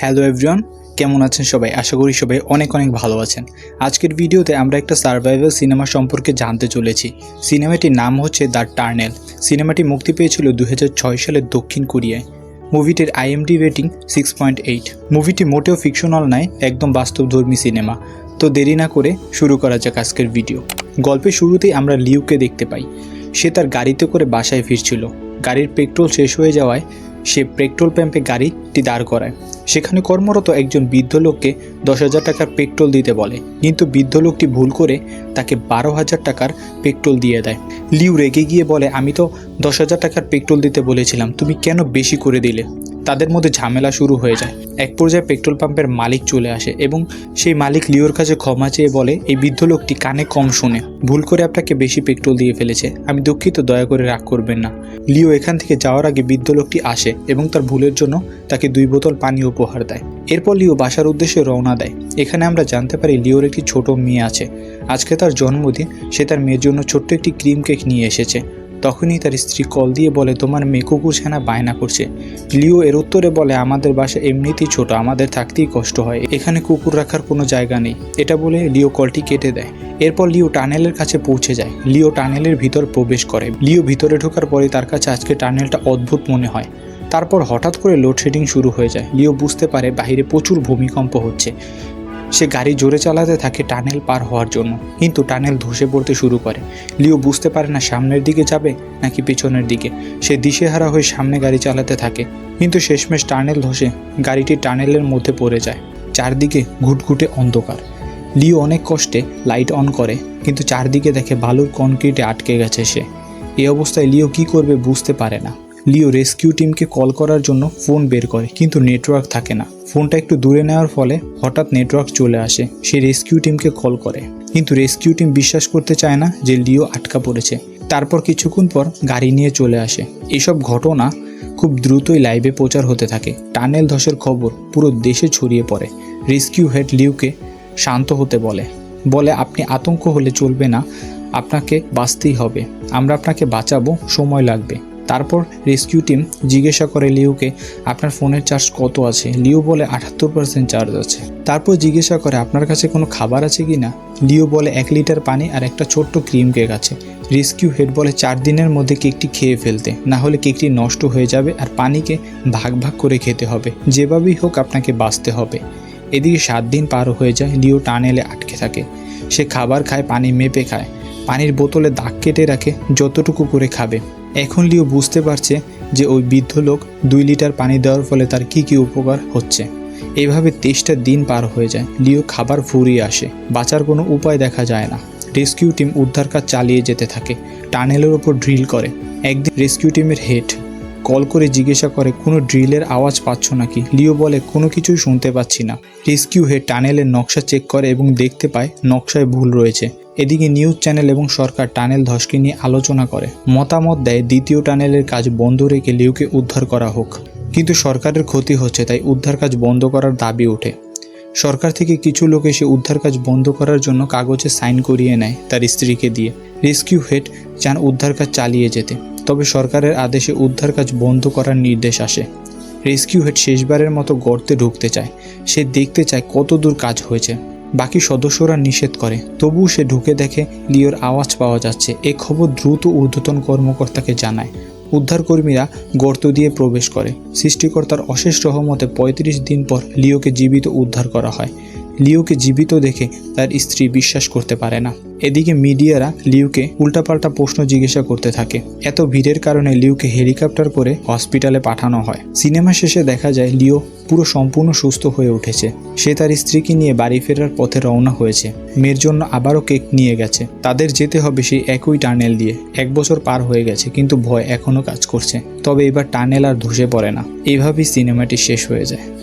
Hello everyone কেমন আছেন সবাই? আশা করি সবাই অনেক অনেক ভালো আছেন। আজকের ভিডিওতে আমরা একটা সার্ভাইভাল সিনেমা সম্পর্কে জানতে চলেছি। সিনেমাটির নাম হচ্ছে দ্য টার্নেল সিনেমাটি মুক্তি পেয়েছিল দু সালে দক্ষিণ কোরিয়ায়। মুভিটির IMDb rating six point eight মুভিটি মোটেও ফিকশনাল নয়, একদম বাস্তবধর্মী সিনেমা তো দেরি না করে শুরু করা যাক আজকের ভিডিও গল্পের শুরুতেই আমরা লিউকে দেখতে পাই। সে তার গাড়িতে করে বাসায় ফিরছিল। গাড়ির পেট্রোল শেষ হয়ে যাওয়ায় সে পেট্রোল পাম্পে গাড়িটি দাঁড় করায়। সেখানে কর্মরত একজন বৃদ্ধ লোককে দশ হাজার টাকার পেট্রোল দিতে বলে। কিন্তু বৃদ্ধ লোকটি ভুল করে তাকে বারো হাজার টাকার পেট্রোল দিয়ে দেয়। লিউ রেগে গিয়ে বলে, আমি তো দশ হাজার টাকার পেট্রোল দিতে বলেছিলাম, তুমি কেন বেশি করে দিলে? তাদের মধ্যে ঝামেলা শুরু হয়ে যায়। এক পর্যায়ে পেট্রোল পাম্পের মালিক চলে আসে এবং সেই মালিক লিওর কাছে ক্ষমা চেয়ে বলে, এই বৃদ্ধ লোকটি কানে কম শোনে। ভুল করে আপনাকে বেশি পেট্রোল দিয়ে ফেলেছে। আমি দুঃখিত, দয়া করে রাগ করবেন না। লিও এখান থেকে যাওয়ার আগে বৃদ্ধ লোকটি আসে এবং তার ভুলের জন্য তাকে দুই বোতল পানি উপহার দেয়। এরপর লিও বাসার উদ্দেশ্যে রওনা দেয়। এখানে আমরা জানতে পারি লিওর একটি ছোট মেয়ে আছে। আজকে তার জন্মদিন। সে তার মেয়ের জন্য ছোট্ট একটি ক্রিম কেক নিয়ে এসেছে। তখনই তার স্ত্রী কল দিয়ে বলে, তোমার মেয়ে কুকুর ছানা বায়না করছে। লিও এর উত্তরে বলে, আমাদের বাসা এমনিতেই ছোট, আমাদের থাকতেই কষ্ট হয়, এখানে কুকুর রাখার কোনো জায়গা নেই। এটা বলে লিও কলটি কেটে দেয়। এরপর লিও টানেলের কাছে পৌঁছে যায়। লিও টানেলের ভিতর প্রবেশ করে। লিও ভিতরে ঢোকার পরে তার কাছে আজকে টানেলটা অদ্ভুত মনে হয়। তারপর হঠাৎ করে লোডশেডিং শুরু হয়ে যায়। লিও বুঝতে পারে বাইরে প্রচুর ভূমিকম্প হচ্ছে। সে গাড়ি জোরে চালাতে থাকে টানেল পার হওয়ার জন্য। কিন্তু টানেল ধসে পড়তে শুরু করে। লিও বুঝতে পারে না সামনের দিকে যাবে নাকি পিছনের দিকে। সে দিশেহারা হয়ে সামনে গাড়ি চালাতে থাকে। কিন্তু শেষমেশ টানেল ধসে গাড়িটি টানেলের মধ্যে পড়ে যায়। চারদিকে ঘুটঘুটে অন্ধকার। লিও অনেক কষ্টে লাইট অন করে, কিন্তু চারদিকে দেখে বালুর কনক্রিটে আটকে গেছে সে। এই অবস্থায় লিও কি করবে বুঝতে পারে না। লিও রেস্কিউ টিমকে কল করার জন্য ফোন বের করে, কিন্তু নেটওয়ার্ক থাকে না। ফোনটা একটু দূরে নেওয়ার ফলে হঠাৎ নেটওয়ার্ক চলে আসে, সে রেস্কিউ টিমকে কল করে। কিন্তু রেস্কিউ টিম বিশ্বাস করতে চায় না যে লিও আটকা পড়েছে। তারপর কিছুক্ষণ পর গাড়ি নিয়ে চলে আসে। এসব ঘটনা খুব দ্রুতই লাইভে প্রচার হতে থাকে। টানেল ধসের খবর পুরো দেশে ছড়িয়ে পড়ে। রেস্কিউ হেড লিউকে শান্ত হতে বলে বলে, আপনি আতঙ্ক হলে চলবে না। আপনাকে বাঁচতেই হবে। আমরা আপনাকে বাঁচাবো। সময় লাগবে। তারপর রেস্কিউ টিম জিজ্ঞাসা করে লিওকে, আপনার ফোনের চার্জ কত আছে? লিও বলে, আটাত্তর পার্সেন্ট চার্জ আছে। তারপর জিজ্ঞাসা করে, আপনার কাছে কোনো খাবার আছে কি না? লিও বলে, এক লিটার পানি আর একটা ছোট্ট ক্রিম কেক আছে। রেস্কিউ হেড বলে, চার দিনের মধ্যে কেকটি খেয়ে ফেলতে। না হলে কেকটি নষ্ট হয়ে যাবে আর পানিকে ভাগ ভাগ করে খেতে হবে। যেভাবেই হোক আপনাকে বাঁচতে হবে। এদিকে সাত দিন পার হয়ে যায়, লিও টানেলে আটকে থাকে। সে খাবার খায়, পানি মেপে খায়। পানির বোতলে দাগ কেটে রাখে, যতটুকু করে খাবে। এখন লিও বুঝতে পারছে যে ওই বৃদ্ধ লোক দুই লিটার পানি দেওয়ার ফলে তার কি কি উপকার হচ্ছে। এভাবে তেইশটা দিন পার হয়ে যায়। লিও খাবার ফুরিয়ে আসে। বাঁচার কোনো উপায় দেখা যায় না। রেস্কিউ টিম উদ্ধার কাজ চালিয়ে যেতে থাকে। টানেলের ওপর ড্রিল করে। একদিন রেস্কিউ টিমের হেড কল করে জিজ্ঞাসা করে, কোনো ড্রিলের আওয়াজ পাচ্ছ নাকি? লিও বলে, কোনো কিছুই শুনতে পাচ্ছি না। রেস্কিউ হেড টানেলের নকশা চেক করে এবং দেখতে পায় নকশায় ভুল রয়েছে। এদিকে নিউজ চ্যানেল এবং সরকার টানেল ধসকে নিয়ে আলোচনা করে। মতামত দেয়, দ্বিতীয় টানেলের কাজ বন্ধ রেখে লিউকে উদ্ধার করা হোক। কিন্তু সরকারের ক্ষতি হচ্ছে, তাই উদ্ধার কাজ বন্ধ করার দাবি ওঠে। সরকার থেকে কিছু লোক এসে উদ্ধার কাজ বন্ধ করার জন্য কাগজে সাইন করিয়ে নেয় তার স্ত্রীকে দিয়ে। রেস্কিউ হেড চান উদ্ধার কাজ চালিয়ে যেতে, তবে সরকারের আদেশে উদ্ধার কাজ বন্ধ করার নির্দেশ আসে। রেস্কিউ হেড শেষবারের মতো গর্তে ঢুকতে চায়। সে দেখতে চায় কত দূর কাজ হয়েছে। বাকি সদস্যরা নিষেধ করে। তবুও সে ঢুকে দেখে লিওর আওয়াজ পাওয়া যাচ্ছে। এ খবর দ্রুত ঊর্ধ্বতন কর্মকর্তাকে জানায়। উদ্ধারকর্মীরা গর্ত দিয়ে প্রবেশ করে। সৃষ্টিকর্তার অশেষ রহমতে ৩৫ দিন পর লিওকে জীবিত উদ্ধার করা হয়। লিওকে জীবিত দেখে তার স্ত্রী বিশ্বাস করতে পারে না। এদিকে মিডিয়ারা লিউকে উল্টাপাল্টা প্রশ্ন জিজ্ঞাসা করতে থাকে। এত ভিড়ের কারণে লিউকে হেলিকপ্টার করে হসপিটালে পাঠানো হয়। সিনেমা শেষে দেখা যায় লিও পুরো সম্পূর্ণ সুস্থ হয়ে উঠেছে। সে তার স্ত্রীকে নিয়ে বাড়ি ফেরার পথে রওনা হয়েছে। মেয়ের জন্য আবারও কেক নিয়ে গেছে। তাদের যেতে হবে সেই একই টানেল দিয়ে। এক বছর পার হয়ে গেছে, কিন্তু ভয় এখনও কাজ করছে। তবে এবার টানেল আর ধসে পড়ে না। এইভাবেই সিনেমাটি শেষ হয়ে যায়।